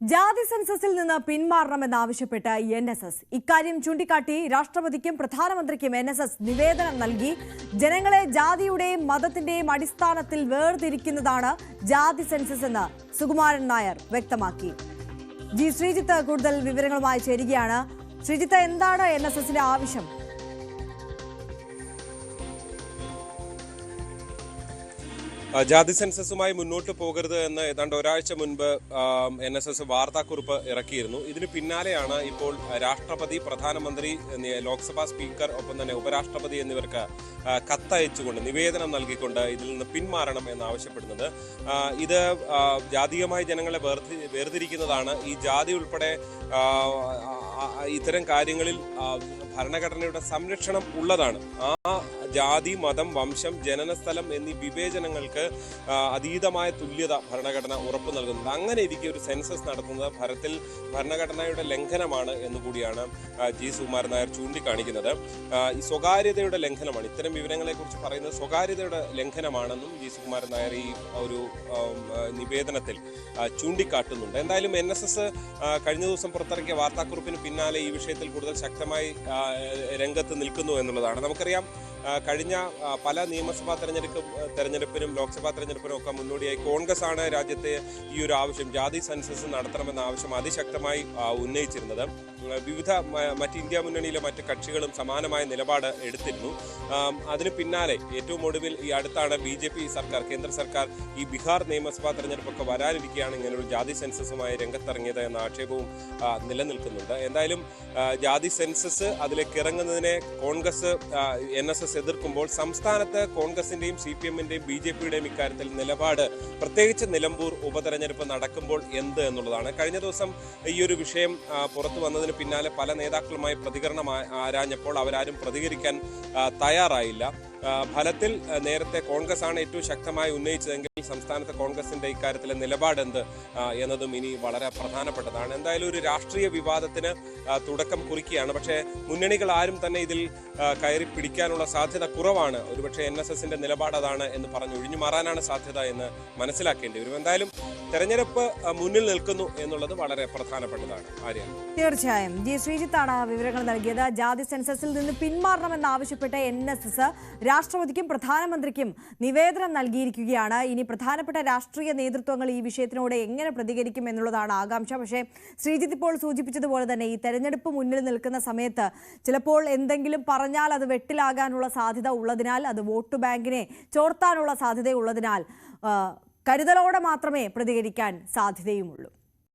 ജാതി സെൻസസിൽ നിന്ന് പിന്മാറണമെന്നാവശ്യപ്പെട്ട് എൻ എസ് എസ്. ഇക്കാര്യം ചൂണ്ടിക്കാട്ടി രാഷ്ട്രപതിക്കും പ്രധാനമന്ത്രിക്കും എൻ എസ് എസ് നിവേദനം നൽകി. ജനങ്ങളെ ജാതിയുടെയും മതത്തിന്റെയും അടിസ്ഥാനത്തിൽ വേർതിരിക്കുന്നതാണ് ജാതി സെൻസസ് എന്ന് സുകുമാരൻ നായർ വ്യക്തമാക്കി. ജി ശ്രീജിത്ത് കൂടുതൽ വിവരങ്ങളുമായി ചേരുകയാണ്. ശ്രീജിത്ത് എന്താണ് എൻ എസ് എസിന്റെ ആവശ്യം? ജാതി സെൻസസുമായി മുന്നോട്ട് പോകരുത് എന്ന് ഏതാണ്ട് ഒരാഴ്ച മുൻപ് എൻ എസ് എസ് വാർത്താക്കുറിപ്പ് ഇറക്കിയിരുന്നു. ഇതിന് പിന്നാലെയാണ് ഇപ്പോൾ രാഷ്ട്രപതി പ്രധാനമന്ത്രി ലോക്സഭാ സ്പീക്കർ ഒപ്പം തന്നെ ഉപരാഷ്ട്രപതി എന്നിവർക്ക് കത്തയച്ചുകൊണ്ട് നിവേദനം നൽകിക്കൊണ്ട് ഇതിൽ നിന്ന് പിന്മാറണം എന്നാവശ്യപ്പെടുന്നത്. ഇത് ജാതീയമായി ജനങ്ങളെ വേർതി വേർതിരിക്കുന്നതാണ്. ഈ ജാതി ഉൾപ്പെടെ ഇത്തരം കാര്യങ്ങളിൽ ഭരണഘടനയുടെ സംരക്ഷണം ഉള്ളതാണ്. ആ ജാതി മതം വംശം ജനനസ്ഥലം എന്നീ വിവേചനങ്ങൾക്ക് അതീതമായ തുല്യത ഭരണഘടന ഉറപ്പു നൽകുന്നത്. അങ്ങനെ ഇരിക്കെ ഒരു സെൻസസ് നടത്തുന്നത് ഭരത്തിൽ ഭരണഘടനയുടെ ലംഘനമാണ് എന്ന് കൂടിയാണ് ജി സുകുമാരൻ നായർ ചൂണ്ടിക്കാണിക്കുന്നത്. ഈ സ്വകാര്യതയുടെ ലംഘനമാണ്. ഇത്തരം വിവരങ്ങളെക്കുറിച്ച് പറയുന്നത് സ്വകാര്യതയുടെ ലംഘനമാണെന്നും ജി സുകുമാരൻ നായർ ഈ ഒരു നിവേദനത്തിൽ ചൂണ്ടിക്കാട്ടുന്നുണ്ട്. എന്തായാലും എൻ എസ് എസ് കഴിഞ്ഞ ദിവസം പുറത്തിറക്കിയ വാർത്താക്കുറിപ്പിന് പിന്നാലെ ഈ വിഷയത്തിൽ കൂടുതൽ ശക്തമായി രംഗത്ത് നിൽക്കുന്നു എന്നുള്ളതാണ്. നമുക്കറിയാം കഴിഞ്ഞ പല നിയമസഭാ തെരഞ്ഞെടുപ്പ് തെരഞ്ഞെടുപ്പിനും ലോക്സഭാ തെരഞ്ഞെടുപ്പിനും ഒക്കെ മുന്നോടിയായി കോൺഗ്രസ് ആണ് രാജ്യത്തെ ഈ ഒരു ആവശ്യം ജാതി സെൻസസ് നടത്തണമെന്ന ആവശ്യം അതിശക്തമായി ഉന്നയിച്ചിരുന്നത്. വിവിധ മറ്റ് ഇന്ത്യ മുന്നണിയിലെ മറ്റ് കക്ഷികളും സമാനമായ നിലപാട് എടുത്തിരുന്നു. അതിന് പിന്നാലെ ഏറ്റവും ഒടുവിൽ ഈ അടുത്താണ് ബി ജെ പി സർക്കാർ കേന്ദ്ര സർക്കാർ ഈ ബീഹാർ നിയമസഭാ തെരഞ്ഞെടുപ്പൊക്കെ വരാനിരിക്കുകയാണ്. ഇങ്ങനൊരു ജാതി സെൻസസുമായി രംഗത്തിറങ്ങിയത് എന്ന ആക്ഷേപവും നിലനിൽക്കുന്നുണ്ട്. എന്തായാലും ജാതി സെൻസസ് അതിലേക്ക് ഇറങ്ങുന്നതിനെ കോൺഗ്രസ് എൻ എസ് എസ് എതിർക്കുമ്പോൾ സംസ്ഥാനത്ത് കോൺഗ്രസിന്റെയും സി പി എമ്മിന്റെയും ബി ജെ പിയുടെയും ഇക്കാര്യത്തിൽ നിലപാട്. പ്രത്യേകിച്ച് നിലമ്പൂർ ഉപതെരഞ്ഞെടുപ്പ് നടക്കുമ്പോൾ എന്ത് എന്നുള്ളതാണ്. കഴിഞ്ഞ ദിവസം ഈ ഒരു വിഷയം പുറത്തു വന്നതിന് പിന്നാലെ പല നേതാക്കളുമായി പ്രതികരണം ആരാഞ്ഞപ്പോൾ അവരാരും പ്രതികരിക്കാൻ തയ്യാറായില്ല. ഫലത്തിൽ നേരത്തെ കോൺഗ്രസ് ആണ് ഏറ്റവും ശക്തമായി ഉന്നയിച്ചതെങ്കിൽ സംസ്ഥാനത്തെ കോൺഗ്രസിന്റെ ഇക്കാര്യത്തിലെ നിലപാട് എന്ത് ആ, എന്നതും ഇനി വളരെ പ്രധാനപ്പെട്ടതാണ്. എന്തായാലും ഒരു രാഷ്ട്രീയ വിവാദത്തിന് തുടക്കം കുറിക്കുകയാണ്. പക്ഷേ മുന്നണികൾ ആരും തന്നെ ഇതിൽ കയറി പിടിക്കാനുള്ള സാധ്യത കുറവാണ്. ഒരുപക്ഷെ എൻ എസ് എസിന്റെ നിലപാട് അതാണ് എന്ന് പറഞ്ഞ് ഒഴിഞ്ഞു മാറാനാണ് സാധ്യത എന്ന് മനസ്സിലാക്കേണ്ടി വരും. എന്തായാലും തെരഞ്ഞെടുപ്പ് മുന്നിൽ നിൽക്കുന്നു എന്നുള്ളത് വളരെ പ്രധാനപ്പെട്ടതാണ്. ആര്യ തീർച്ചയായും. ജി. ശ്രീജിത്താണ് വിവരങ്ങൾ നൽകിയത്. ജാതി സെൻസസിൽ നിന്ന് പിന്മാറണമെന്നാവശ്യപ്പെട്ട് എൻ എസ് എസ് രാഷ്ട്രപതിക്കും പ്രധാനമന്ത്രിക്കും നിവേദനം നൽകിയിരിക്കുകയാണ്. ഇനി പ്രധാനപ്പെട്ട രാഷ്ട്രീയ നേതൃത്വങ്ങൾ ഈ വിഷയത്തിനോട് എങ്ങനെ പ്രതികരിക്കും എന്നുള്ളതാണ് ആകാംക്ഷ. പക്ഷേ ശ്രീജിത്ത് ഇപ്പോൾ സൂചിപ്പിച്ചതുപോലെ തന്നെ ഈ തെരഞ്ഞെടുപ്പ് മുന്നിൽ നിൽക്കുന്ന സമയത്ത് ചിലപ്പോൾ എന്തെങ്കിലും പറഞ്ഞാൽ അത് വെട്ടിലാകാനുള്ള സാധ്യത ഉള്ളതിനാൽ അത് വോട്ട് ബാങ്കിനെ ചോർത്താനുള്ള സാധ്യതയുള്ളതിനാൽ കരുതലോടെ മാത്രമേ പ്രതികരിക്കാൻ സാധ്യതയുമുള്ളൂ.